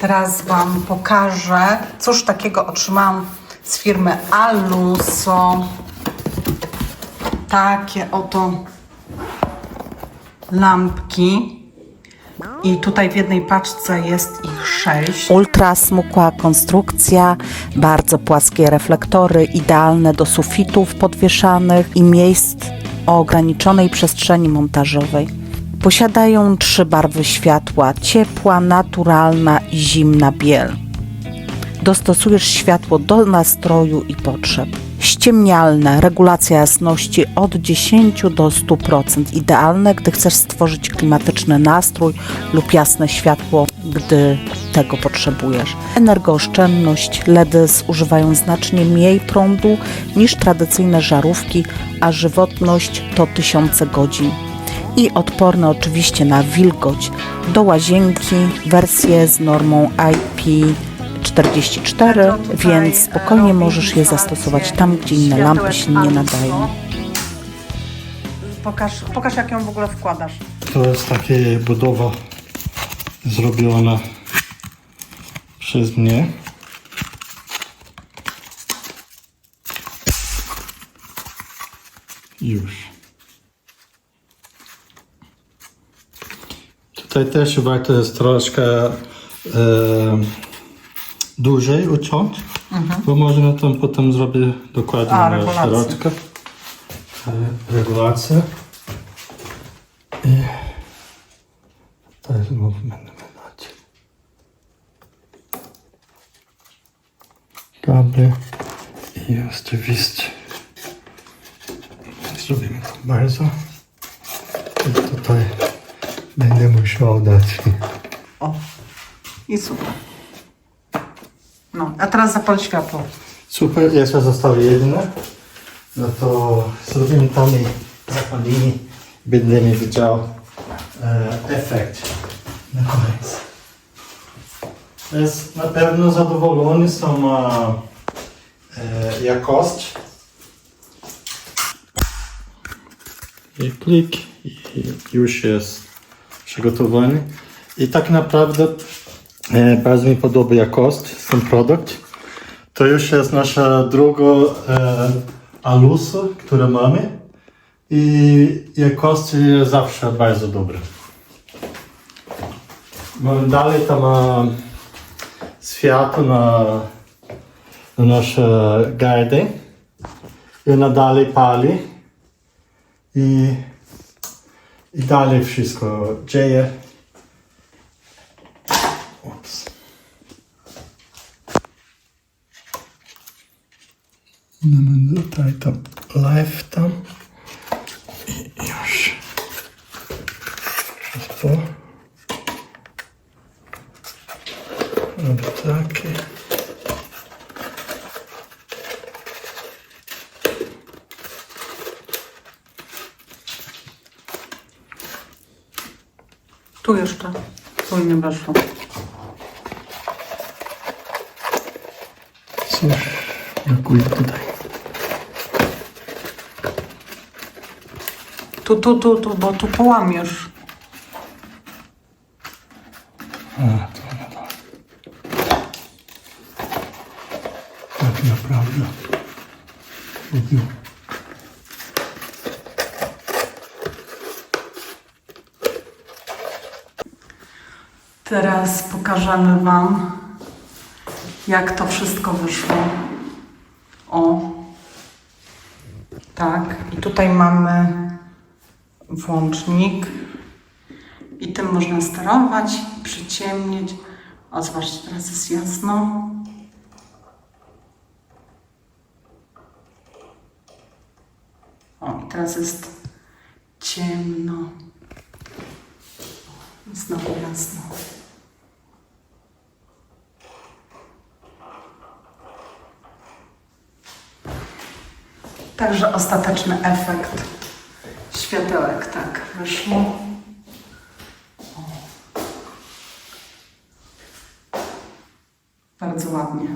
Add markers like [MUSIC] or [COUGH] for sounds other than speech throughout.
Teraz Wam pokażę, cóż takiego otrzymałam z firmy Aluso. Takie oto lampki. I tutaj w jednej paczce jest ich sześć. Ultra smukła konstrukcja, bardzo płaskie reflektory, idealne do sufitów podwieszanych i miejsc o ograniczonej przestrzeni montażowej. Posiadają trzy barwy światła: ciepła, naturalna i zimna biel. Dostosujesz światło do nastroju i potrzeb. Ściemnialne, regulacja jasności od 10 do 100%. Idealne, gdy chcesz stworzyć klimatyczny nastrój lub jasne światło, gdy tego potrzebujesz. Energooszczędność LEDy zużywają znacznie mniej prądu niż tradycyjne żarówki, a żywotność to tysiące godzin i odporne oczywiście na wilgoć. Do łazienki wersje z normą IP44, więc spokojnie możesz je zastosować tam, gdzie inne lampy się nie nadają. Pokaż, pokaż jak ją w ogóle wkładasz. To jest taka budowa zrobiona przez mnie. Już. Tutaj też warto jest troszkę e, dłużej uciąć, bo można tam potem zrobić dokładnie A, środkę. E, regulację. To jest movement dać. Kable i oczywiście zrobimy to bardzo. Będę musiał dać. O. I super. No, a teraz zapal światło. Super, jeszcze zostało jedno. No to zrobimy tam i zapalimy. Będziemy widział e, efekt na koniec. Jest na pewno zadowolony tą e, e, jakość. I klik i już jest przygotowany. I tak naprawdę e, bardzo mi podoba jakość ten produkt. To już jest nasza druga e, alusa, którą mamy. I jakość jest zawsze bardzo dobra. Mamy dalej tam światło na, na nasze gardy. I ona dalej pali. I, I dalej wszystko dzieje. Ups. Mamy tutaj tam live tam. I już. To. Robię takie. Tu jeszcze. Tu nie weszło. Cóż, brakuje tutaj. Tu, tu, tu, tu, bo tu połamiesz. A, to nie da. Tak naprawdę. Trudno. Teraz pokażemy Wam, jak to wszystko wyszło. O. Tak. I tutaj mamy włącznik. I tym można sterować, przyciemnić. O, zobaczcie, teraz jest jasno. O, i teraz jest ciemno. Znowu jasno. Także ostateczny efekt światełek, tak, wyszło. Bardzo ładnie.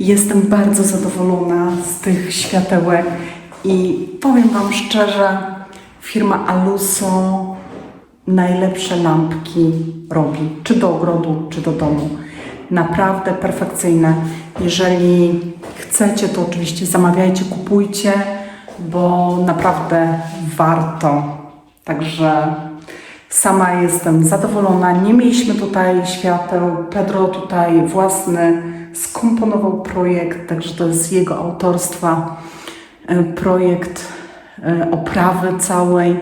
Jestem bardzo zadowolona z tych światełek i powiem Wam szczerze, firma Aluso najlepsze lampki robi, czy do ogrodu, czy do domu. Naprawdę perfekcyjne. Jeżeli chcecie, to oczywiście zamawiajcie, kupujcie, bo naprawdę warto. Także sama jestem zadowolona. Nie mieliśmy tutaj świateł. Pedro tutaj własny skomponował projekt, także to jest jego autorstwa e, projekt e, oprawy całej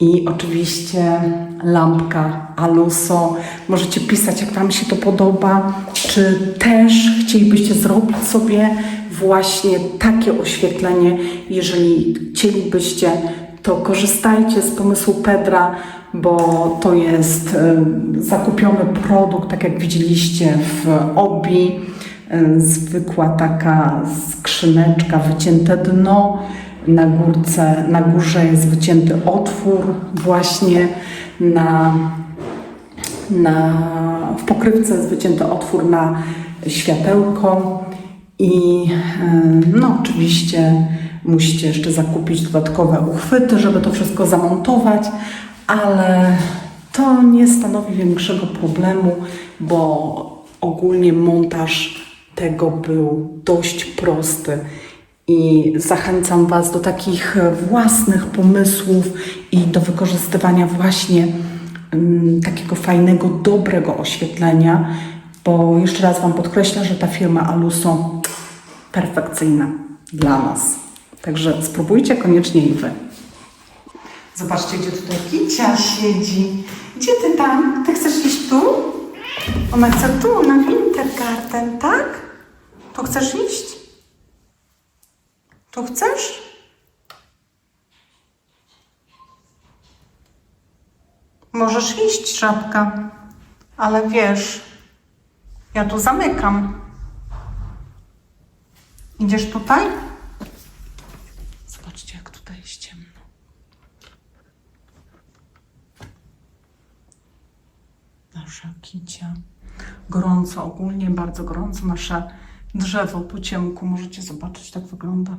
i oczywiście lampka Aluso. Możecie pisać, jak Wam się to podoba, czy też chcielibyście zrobić sobie właśnie takie oświetlenie. Jeżeli chcielibyście, to korzystajcie z pomysłu Pedra, bo to jest e, zakupiony produkt, tak jak widzieliście w obi. E, Zwykła taka skrzyneczka, wycięte dno. Na górce, na górze jest wycięty otwór właśnie na, na, w pokrywce jest wycięty otwór na światełko i e, no oczywiście musicie jeszcze zakupić dodatkowe uchwyty, żeby to wszystko zamontować, ale to nie stanowi większego problemu, bo ogólnie montaż tego był dość prosty i zachęcam Was do takich własnych pomysłów i do wykorzystywania właśnie takiego fajnego, dobrego oświetlenia, bo jeszcze raz Wam podkreślę, że ta firma Aluso perfekcyjna dla nas. Także spróbujcie koniecznie i Wy. Zobaczcie, gdzie tutaj Kicia siedzi. Gdzie Ty tam? Ty chcesz iść tu? Ona chce tu, na Wintergarten, tak? Tu chcesz iść? Tu chcesz? Możesz iść, żabka, ale wiesz, ja tu zamykam. Idziesz tutaj? Zobaczcie, jak tutaj jest ciemno. Nasza kicia. Gorąco, ogólnie bardzo gorąco. Nasze drzewo po ciemku, możecie zobaczyć, tak wygląda.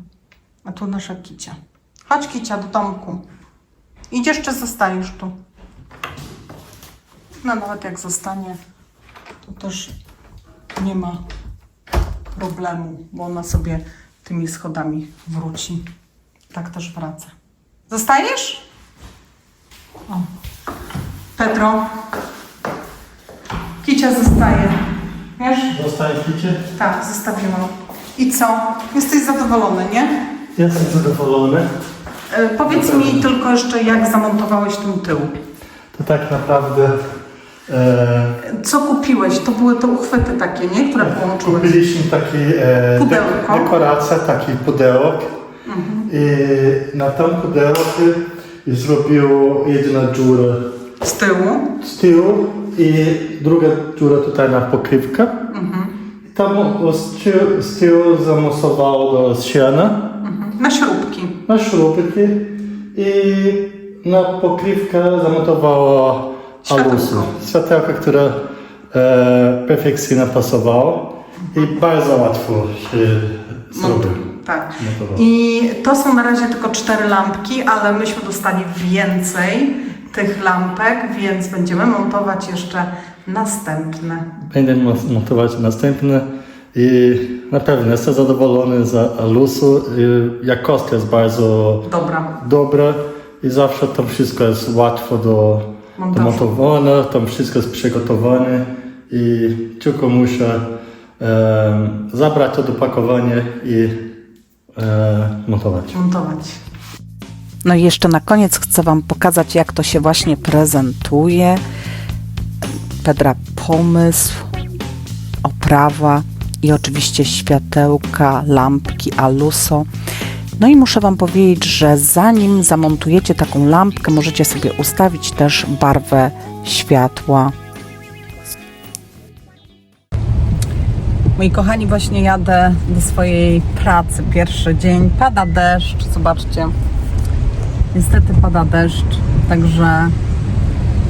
A tu nasza kicia. Chodź kicia do domku. Idziesz czy zostajesz tu? No nawet jak zostanie, to też nie ma problemu, bo ona sobie tymi schodami wróci. Tak też wraca. Zostajesz? O. Pedro. Kicia zostaje. Wiesz? Zostajecie? Tak, zostawiłam. I co? Jesteś zadowolony, nie? Jestem zadowolony. E, powiedz mi tylko jeszcze, jak zamontowałeś ten tył. To tak naprawdę Co kupiłeś? To były te uchwyty takie, nie? Które połączyłeś. kupiliśmy taki e, Pudełko. de, dekoracja, taki pudełek. I na tym pudełku zrobił jedna dziura Z tyłu. z tyłu i druga dziura tutaj na pokrywkę. I tam z tyłu, z tyłu zamocowało do ściany. Na śrubki. na śrubki i na pokrywkę zamontowała Światełko. Alusu. Światełko, które e, perfekcyjnie pasowało i bardzo łatwo się zrobiło. Tak. Montowało. I to są na razie tylko cztery lampki, ale myśmy dostali więcej tych lampek, więc będziemy montować jeszcze następne. Będę mon- montować następne i na pewno jestem zadowolony z alusu. Jakość jest bardzo Dobra. dobra i zawsze tam wszystko jest łatwo do Montażu. montowania, tam wszystko jest przygotowane i tylko muszę e, zabrać to do pakowania i e, montować. Montować. No i jeszcze na koniec chcę Wam pokazać, jak to się właśnie prezentuje. Pedra pomysł, oprawa i oczywiście światełka, lampki Aluso. No i muszę Wam powiedzieć, że zanim zamontujecie taką lampkę, możecie sobie ustawić też barwę światła. Moi kochani, właśnie jadę do swojej pracy. Pierwszy dzień. Pada deszcz, zobaczcie. Niestety pada deszcz, także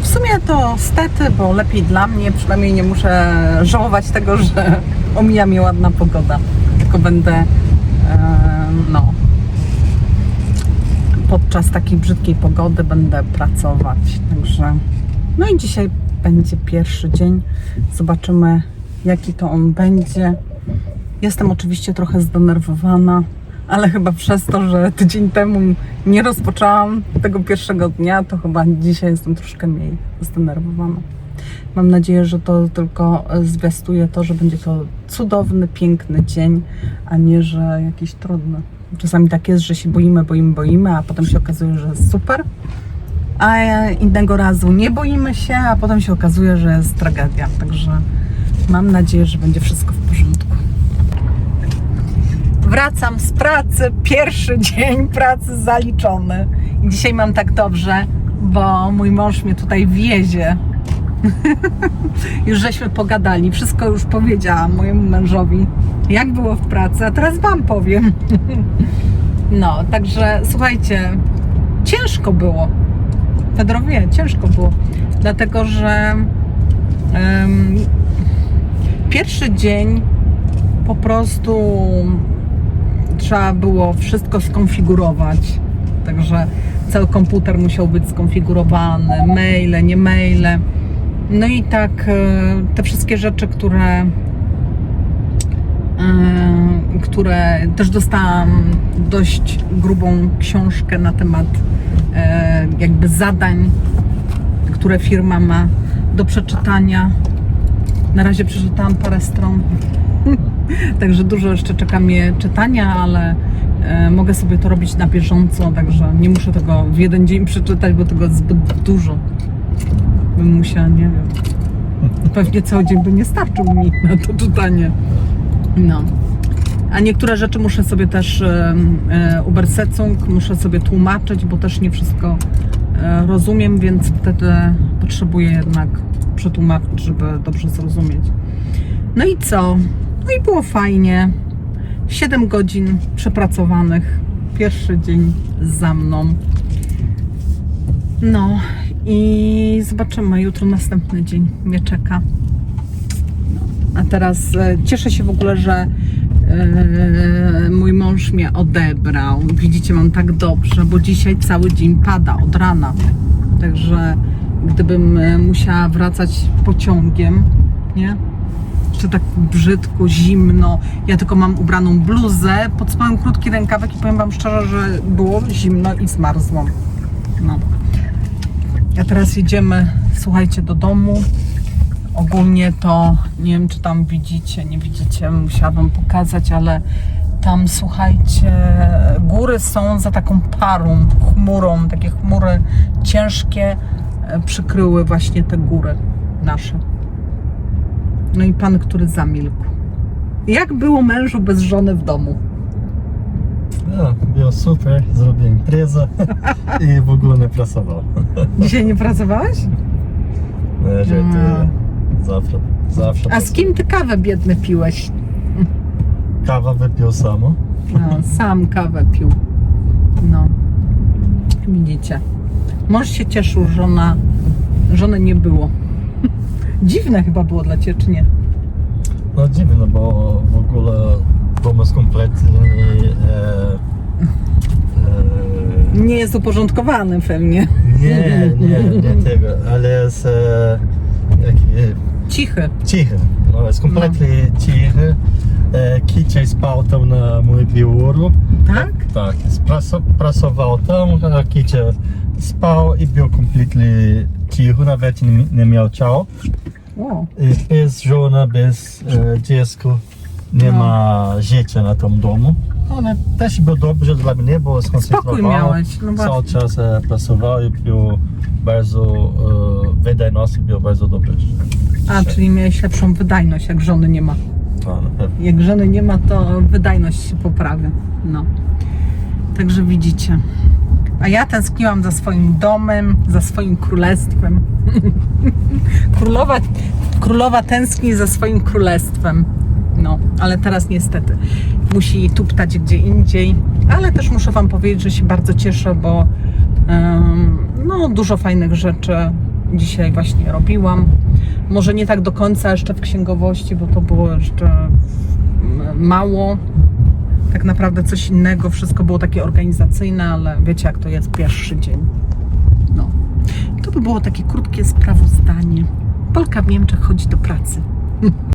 w sumie to stety, bo lepiej dla mnie, przynajmniej nie muszę żałować tego, że omija mnie ładna pogoda. Tylko będę no podczas takiej brzydkiej pogody będę pracować. Także No i dzisiaj będzie pierwszy dzień. Zobaczymy, jaki to on będzie. Jestem oczywiście trochę zdenerwowana, ale chyba przez to, że tydzień temu nie rozpoczęłam tego pierwszego dnia, to chyba dzisiaj jestem troszkę mniej zdenerwowana. Mam nadzieję, że to tylko zwiastuje to, że będzie to cudowny, piękny dzień, a nie, że jakiś trudny. Czasami tak jest, że się boimy, boimy, boimy, a potem się okazuje, że jest super. A innego razu nie boimy się, a potem się okazuje, że jest tragedia. Także mam nadzieję, że będzie wszystko w porządku. Wracam z pracy, pierwszy [LAUGHS] dzień pracy zaliczony. I dzisiaj mam tak dobrze, bo mój mąż mnie tutaj wiezie. [LAUGHS] już żeśmy pogadali, wszystko już powiedziałam mojemu mężowi, jak było w pracy, a teraz Wam powiem. [LAUGHS] no, także słuchajcie, ciężko było. Pedro wie, ciężko było, dlatego że em, pierwszy dzień po prostu trzeba było wszystko skonfigurować. Także cały komputer musiał być skonfigurowany, maile, nie maile. No i tak e, te wszystkie rzeczy, które, e, które też dostałam dość grubą książkę na temat e, jakby zadań, które firma ma do przeczytania. Na razie przeczytałam parę stron. [LAUGHS] Także dużo jeszcze czeka mnie czytania, ale mogę sobie to robić na bieżąco, także nie muszę tego w jeden dzień przeczytać, bo tego jest zbyt dużo. Bym musiała, nie wiem. Pewnie cały dzień by nie starczył mi na to czytanie. No. A niektóre rzeczy muszę sobie też e, muszę sobie tłumaczyć, bo też nie wszystko e, rozumiem, więc wtedy potrzebuję jednak przetłumaczyć, żeby dobrze zrozumieć. No i co? No i było fajnie. 7 godzin przepracowanych. Pierwszy dzień za mną. No i zobaczymy. Jutro następny dzień mnie czeka. A teraz e, cieszę się w ogóle, że e, mój mąż mnie odebrał. Widzicie, mam tak dobrze, bo dzisiaj cały dzień pada od rana. Także gdybym e, musiała wracać pociągiem, nie? Jeszcze tak brzydko, zimno. Ja tylko mam ubraną bluzę, pod spodem krótki rękawek i powiem Wam szczerze, że było zimno i zmarzłam. No. A teraz jedziemy, słuchajcie, do domu. Ogólnie to, nie wiem czy tam widzicie, nie widzicie, musiałam Wam pokazać, ale tam słuchajcie, góry są za taką parą, chmurą, takie chmury ciężkie e, przykryły właśnie te góry nasze. No i pan, który zamilkł. Jak było mężu bez żony w domu? No, było super, zrobię imprezę [LAUGHS] i w ogóle nie pracował. [LAUGHS] Dzisiaj nie pracowałeś? No, że ty zawsze, zawsze A z kim ty kawę biedny piłeś? kawa wypił samo. No, sam kawę pił. No. Widzicie. Mąż się cieszył, żona, żony nie było. [LAUGHS] Dziwne chyba było dla Ciebie, czy nie? No dziwne, bo w ogóle dom jest kompletny i e, e, Nie jest uporządkowany pewnie. nie, nie, nie [LAUGHS] tego, ale jest e, jaki, Cichy. cichy. No, jest kompletnie cichy. E, Kicie spał tam na moim biuru. Tak? Tak, praso, pracował tam, a Kicie spał i był kompletnie cichy, nawet nie, nie miał ciał. O, I bez żony, bez e, nie No. ma życia na tym domu. Ale też było dobrze dla mnie, bo spokój skoncentrował. miałeś. No Cały właśnie. czas e, pracował i był bardzo, e, wydajność był bardzo dobry. A, czyli miałeś lepszą wydajność, jak żony nie ma. To na pewno. Jak żony nie ma, to wydajność się poprawia. No. Także widzicie. A ja tęskniłam za swoim domem, za swoim królestwem. [LAUGHS] Królowa, królowa tęskni za swoim królestwem. No, ale teraz niestety musi tuptać gdzie indziej. Ale też muszę Wam powiedzieć, że się bardzo cieszę, bo em, no, dużo fajnych rzeczy dzisiaj właśnie robiłam. Może nie tak do końca jeszcze w księgowości, bo to było jeszcze mało. Tak naprawdę coś innego, wszystko było takie organizacyjne, ale wiecie jak to jest pierwszy dzień. No. To by było takie krótkie sprawozdanie. Polka w Niemczech chodzi do pracy.